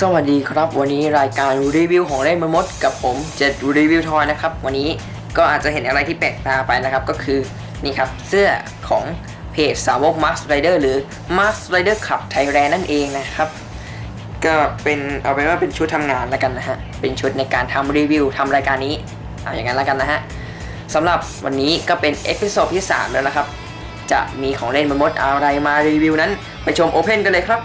สวัสดีครับ วันนี้รายการรีวิวของเล่นมมดกับผมเจ็ดรีวิวทอยนะครับ วันนี้ก็อาจจะเห็นอะไรที่แปลกตาไปนะครับ ก็คือนี่ครับเสื้อของเพจสาวก Max Rider หรือ Max Rider Club Thailand นั่นเองนะครับ ก็เป็นเอาเป็นว่าเป็นชุดทำงานแล้วกันนะฮะ เป็นชุดในการทำรีวิวทำรายการนี้เอาอย่างนั้นแล้วกันนะฮะสำหรับวันนี้ก็เป็นเอพิโซดที่ 3 แล้วนะครับ จะมีของเล่นมมดอะไรมารีวิวนั้น ไปชมโอเพนกันเลยครับ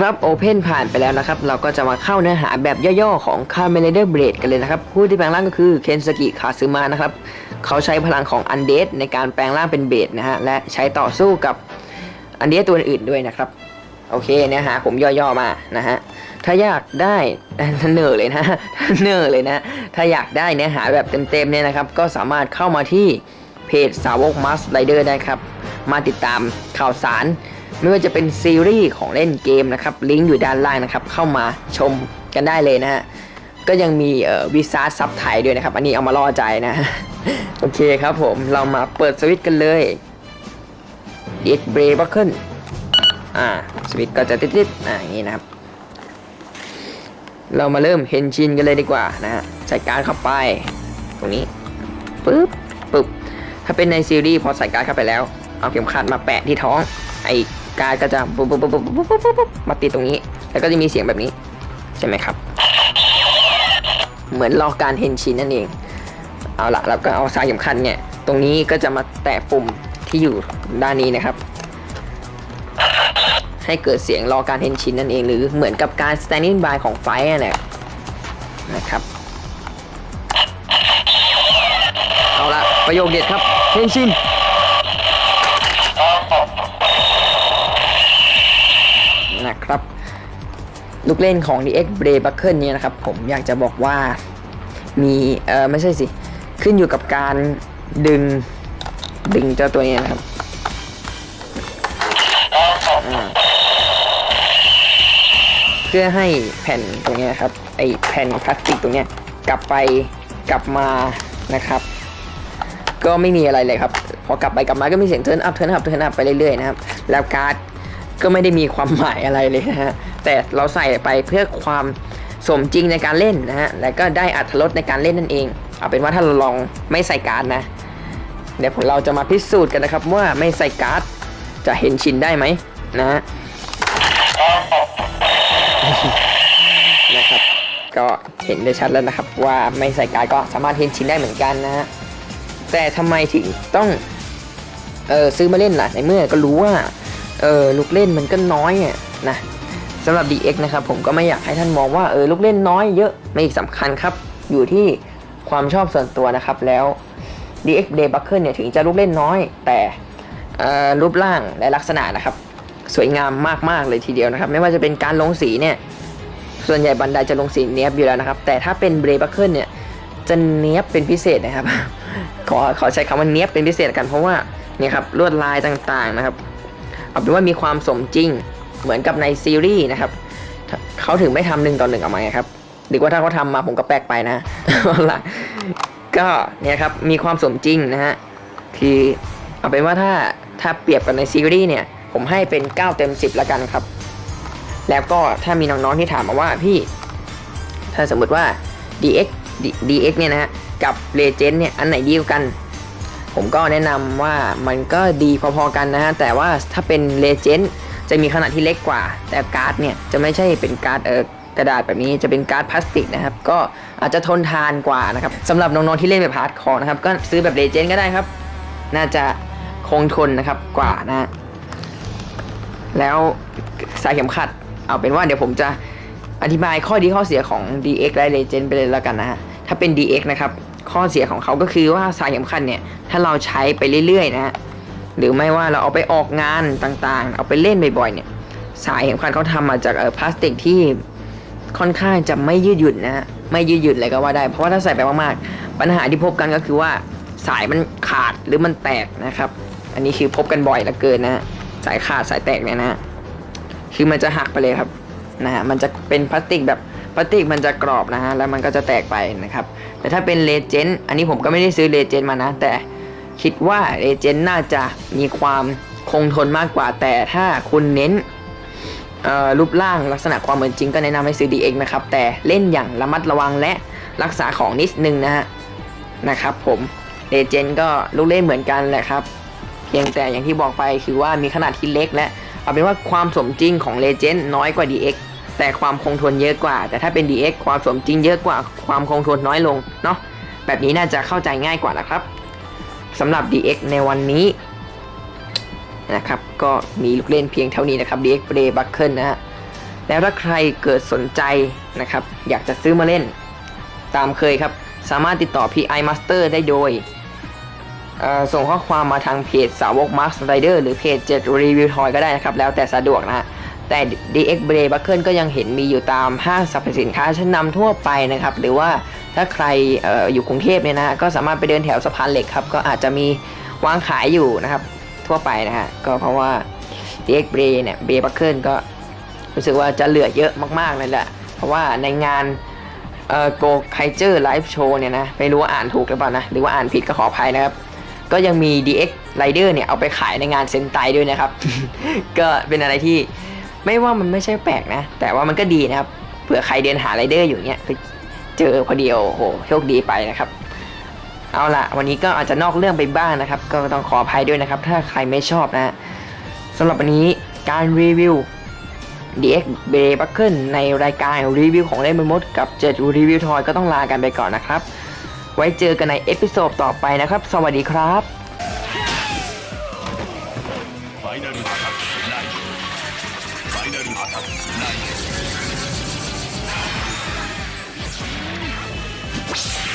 ครับ Open ผ่านไปแล้วนะครับ เราก็จะมาเข้าเนื้อหาแบบย่อๆของ c a r m e n d e r Blade กันเลยนะครับ ผู้ที่แปลงร่างก็คือเคนสกิคาซึมะนะครับ เขาใช้พลังของอันเดในการแปลงร่างเป็นเบดนะฮะ และใช้ต่อสู้กับอันเดตัวอื่นๆด้วยนะครับ โอเคเนื้อหาผมย่อๆมานะฮะ ถ้าอยากได้เนอเลยนะเนอเลยนะ ถ้าอยากได้เนื้อหาแบบเต็มๆเนี่ยนะครับ ก็สามารถเข้ามาที่เพจสาวก Mask Rider ได้ครับ มาติดตามข่าวสาร ไม่ว่าจะเป็นซีรีส์ของเล่นเกมนะครับ ลิงก์อยู่ด้านล่างนะครับ เข้ามาชมกันได้เลยนะฮะ ก็ยังมีวิซาซับไทยด้วยนะครับ อันนี้เอามาล่อใจนะ โอเคครับผมเรามาเปิดสวิตช์กันเลยเอ็กเบรบัคเกิลอ่าสวิตช์ก็จะติดๆอ่าอย่างนี้นะครับ เรามาเริ่มเฮนชินกันเลยดีกว่านะฮะใส่การดเข้าไป ตรงนี้ปึ๊บปึ๊บถ้าเป็นในซีรีส์พอใส่การดเข้าไปแล้ว เอาเข็มขัดมาแปะที่ท้องไอ้ การดก็จะปุ๊บปุ๊บปุ๊บปุ๊บปุ๊บปุ๊บมาติดตรงนี้ แล้วก็จะมีเสียงแบบนี้ ใช่ไหมครับ เหมือนรอการเฮนชินนั่นเอง เอาละแล้วก็เอาสายเข็มขัดเนี่ย ตรงนี้ก็จะมาแตะปุ่มที่อยู่ด้านนี้นะครับ ให้เกิดเสียงรอการเฮนชินนั่นเอง หรือเหมือนกับการ standing by ของไฟนั่นแหละนะครับเอาละประโยคเด็ดครับเฮนชิน นะครับ ลูกเล่นของ DX b r a y Buckle เนี่ยนะครับ ผมอยากจะบอกว่ามีเออไม่ใช่สิ ขึ้นอยู่กับการดึงดึงเจ้าตัวเนี้นะครับเพื่อให้แผ่นตรงเนี้ยครับไอแผ่นพลาสติกตรงเนี้ยกลับไปกลับมานะครับ ก็ไม่มีอะไรเลยครับ พอกลับไปกลับมาก็มีเสียงเทิร์นอัพเทิร์นอัพเทิร์นอัพไปเรื่อยๆนะครับ แล้วการ์ด ก็ไม่ได้มีความหมายอะไรเลยนะฮะแต่เราใส่ไปเพื่อความสมจริงในการเล่นนะฮะและก็ได้อัตรสในการเล่นนั่นเอง เอาเป็นว่าถ้าเราลองไม่ใส่การ์ดนะ เดี๋ยวผมเราจะมาพิสูจน์กันนะครับว่าไม่ใส่การ์ดจะเห็นชินได้ไหมนะฮะนะครับ ก็เห็นได้ชัดแล้วนะครับ ว่าไม่ใส่การ์ดก็สามารถเห็นชินได้เหมือนกันนะฮะแต่ทำไมถึงต้องเออซื้อมาเล่นล่ะในเมื่อก็รู้ว่า เออลูกเล่นมันก็น้อยอะนะสำหรับ DX นะครับผมก็ไม่อยากให้ท่านมองว่าเออลูกเล่นน้อยเยอะไม่สำคัญครับ อยู่ที่ความชอบส่วนตัวนะครับแล้ว DX Day Buckle เนี่ยถึงจะลูกเล่นน้อย แต่รูปร่างและลักษณะนะครับ สวยงามมากๆเลยทีเดียวนะครับ ไม่ว่าจะเป็นการลงสีเนี่ยส่วนใหญ่บันไดจะลงสีเนี้ยบอยู่แล้วนะครับ แต่ถ้าเป็นเบรบัคเกิลเนี่ยจะเนี้ยบเป็นพิเศษนะครับ ขอขอใช้คำว่าเนี้ยบเป็นพิเศษกันเพราะว่าเนี่ยครับลวดลายต่างๆนะครับ เอาเป็นว่ามีความสมจริงเหมือนกับในซีรีส์นะครับเขาถึงไม่ทำหนึ่งต่อหนึ่งออกมาไงครับหรือว่าถ้าเขาทำมาผมก็แปลกไปนะล่ะก็เนี่ยครับมีความสมจริงนะฮะคือเอาเป็นว่าถ้าถ้าเปรียบกับในซีรีส์เนี่ย ผมให้เป็น 9 เต็ม 10ละกันครับ แล้วก็ถ้ามีน้องๆที่ถามมาว่าพี่ ถ้าสมมติว่า DX D- DX เนี่ยนะฮะกับ Legend เนี่ยอันไหนดีกว่ากัน ผมก็แนะนำว่ามันก็ดีพอๆกันนะฮะ แต่ว่าถ้าเป็น Legend จะมีขนาดที่เล็กกว่า แต่การ์ดเนี่ยจะไม่ใช่เป็นการ์ดเออกระดาษแบบนี้จะเป็นการ์ดพลาสติกนะครับ ก็อาจจะทนทานกว่านะครับสำหรับน้องๆที่เล่นแบบฮาร์ดคอร์นะครับ ก็ซื้อแบบเลเจนด์ก็ได้ครับ น่าจะคงทนนะครับกว่านะฮะแล้วสายเข็มขัด เอาเป็นว่าเดี๋ยวผมจะอธิบายข้อดีข้อเสียของ DX และ Legend ไปเลยแล้วกันนะฮะ ถ้าเป็น DX นะครับ ข้อเสียของเขาก็คือว่าสายเข็มขัดเนี่ยถ้าเราใช้ไปเรื่อยๆนะหรือไม่ว่าเราเอาไปออกงานต่างๆ เอาไปเล่นบ่อยๆเนี่ยสายเข็มขัดเขาทำมาจากพลาสติกที่ค่อนข้างจะไม่ยืดหยุ่นนะไม่ยืดหยุ่นเลยก็ว่าได้ เพราะว่าถ้าใส่ไปมากๆ ปัญหาที่พบกันก็คือว่าสายมันขาดหรือมันแตกนะครับ อันนี้คือพบกันบ่อยเหลือเกินนะสายขาดสายแตกเนี่ยนะคือมันจะหักไปเลยครับนะฮะมันจะเป็นพลาสติกแบบ พลาสติกมันจะกรอบนะฮะแล้วมันก็จะแตกไปนะครับ แต่ถ้าเป็นเลเจนด์อันนี้ผมก็ไม่ได้ซื้อเลเจนด์มานะ แต่คิดว่าเลเจนด์น่าจะมีความคงทนมากกว่า แต่ถ้าคุณเน้นรูปร่างลักษณะความเหมือนจริงก็แนะนำให้ซื้อ DX นะครับ แต่เล่นอย่างระมัดระวังและรักษาของนิดนึงนะฮะนะครับผมเลเจนด์ก็ลูกเล่นเหมือนกันแหละครับ เพียงแต่อย่างที่บอกไปคือว่ามีขนาดที่เล็กและเอาเป็นว่าความสมจริงของ Legend น้อยกว่า DX แต่ความคงทนเยอะกว่า แต่ถ้าเป็น DX ความสมจริงเยอะกว่าความคงทนน้อยลงเนาะแบบนี้น่าจะเข้าใจง่ายกว่านะครับสำหรับ DX ในวันนี้นะครับก็มีลูกเล่นเพียงเท่านี้นะครับ DX Play Buckle นะฮะแล้วถ้าใครเกิดสนใจนะครับ อยากจะซื้อมาเล่นตามเคยครับ สามารถติดต่อ PI Master ได้โดย ส่งข้อความมาทางเพจสาวก Max Rider หรือเพจ7 Review Toy ก็ได้นะครับ แล้วแต่สะดวกนะฮะ แต่ DX b r a y Buckle ก็ยังเห็นมีอยู่ตามห้างสรรพสินค้าชั้นนำทั่วไปนะครับ หรือว่าถ้าใครออยู่กรุงเทพเนี่ยนะฮะก็สามารถไปเดินแถวสะพานเหล็กครับ ก็อาจจะมีวางขายอยู่นะครับ ทั่วไปนะฮะก็เพราะว่า DX b r a y เนี่ย b r a y Buckle ก็รู้สึกว่าจะเหลือเยอะมากๆเลยแหละเพราะว่าในงานโกไคเจอร์ไลฟ์โชว์เนี่ยนะไม่รู้ว่าอ่านถูกหรือเปล่านะ หรือว่าอ่านผิดก็ขออภัยนะครับ ก็ยังมี DX Rider เนี่ยเอาไปขายในงานเซนไตด้วยนะครับ ก็เป็นอะไรที่ ไม่ว่ามันไม่ใช่แปลกนะ แต่ว่ามันก็ดีนะครับ เผื่อใครเดินหาไรเดอร์อยู่เนี้ยไปเจอพอดีโอ้โหโชคดีไปนะครับ เอาละวันนี้ก็อาจจะนอกเรื่องไปบ้างนะครับ ก็ต้องขออภัยด้วยนะครับ ถ้าใครไม่ชอบนะสำหรับวันนี้การรีวิว DX b r a b เ c k l ในรายการรีวิวของเล่นมือมดกับเจ็ดรีวิวทอยก็ต้องลากันไปก่อนนะครับ ไว้เจอกันในเอพิโซดต่อไปนะครับ สวัสดีครับ イナルアタック。ナイト